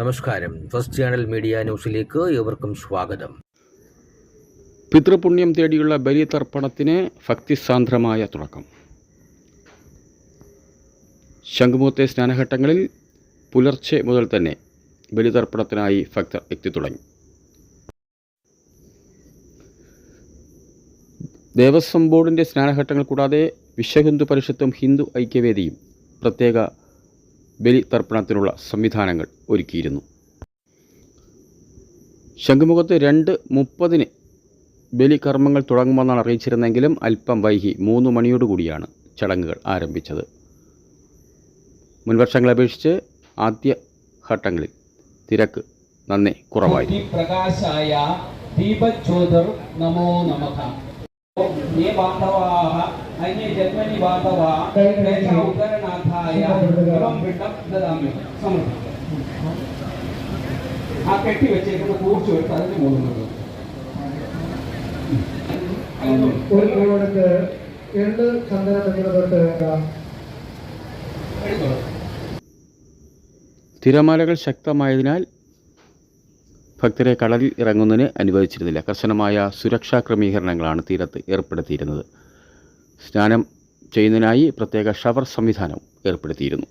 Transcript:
നമസ്കാരം. First channel media ന്യൂസിലേക്ക് ഏവർക്കും സ്വാഗതം. പിതൃപുണ്യം തേടിയുള്ള ബലിതർപ്പണത്തിന് ഭക്തിസാന്ദ്രമായ തുടക്കം. ശംഖുമുഖത്തെ സ്നാനഘട്ടങ്ങളിൽ പുലർച്ചെ മുതൽ തന്നെ ബലിതർപ്പണത്തിനായി ഭക്തർ എത്തി തുടങ്ങി. ദേവസ്വം ബോർഡിന്റെ സ്നാനഘട്ടങ്ങൾ കൂടാതെ വിശ്വഹിന്ദു പരിഷത്തും ഹിന്ദു ഐക്യവേദിയും പ്രത്യേക ബലിതർപ്പണത്തിനുള്ള സംവിധാനങ്ങൾ ഒരുക്കിയിരുന്നു. ശംഖുമുഖത്ത് രണ്ട് മുപ്പതിന് ബലികർമ്മങ്ങൾ തുടങ്ങുമെന്നാണ് അറിയിച്ചിരുന്നെങ്കിലും അല്പം വൈകി മൂന്ന് മണിയോടുകൂടിയാണ് ചടങ്ങുകൾ ആരംഭിച്ചത്. മുൻവർഷങ്ങളെ അപേക്ഷിച്ച് ആദ്യ ഘട്ടങ്ങളിൽ തിരക്ക് നന്ദി കുറവായി. പ്രകാശായ ദീപജ്യോതിർ നമോ നമഃ. अन्ये जन्मनि बान्धवा तेषाम् उदरनाथाय ഇവം പിണ്ടം ദദാമി സമർപ്പിക്കാം ആ കെട്ടി വെച്ചേക്കുന്ന കൂർച്ചു എടുത്ത് അതിന് മൂന്നുന്നത് ഒരു കിലോമീറ്റർ എള്ള് ചന്ദനം എന്നിവ എടുത്തോളൂ തിരമാലകൾ ശക്തമായതിനാൽ ഭക്തരെ കടലിൽ ഇറങ്ങുന്നതിന് അനുവദിച്ചിരുന്നില്ല കർശനമായ സുരക്ഷാ ക്രമീകരണങ്ങളാണ് തീരത്ത് ഏർപ്പെടുത്തിയിരുന്നത് സ്നാനം ചെയ്യുന്നതിനായി പ്രത്യേക ഷവർ സംവിധാനം ഏർപ്പെടുത്തിയിരുന്നു.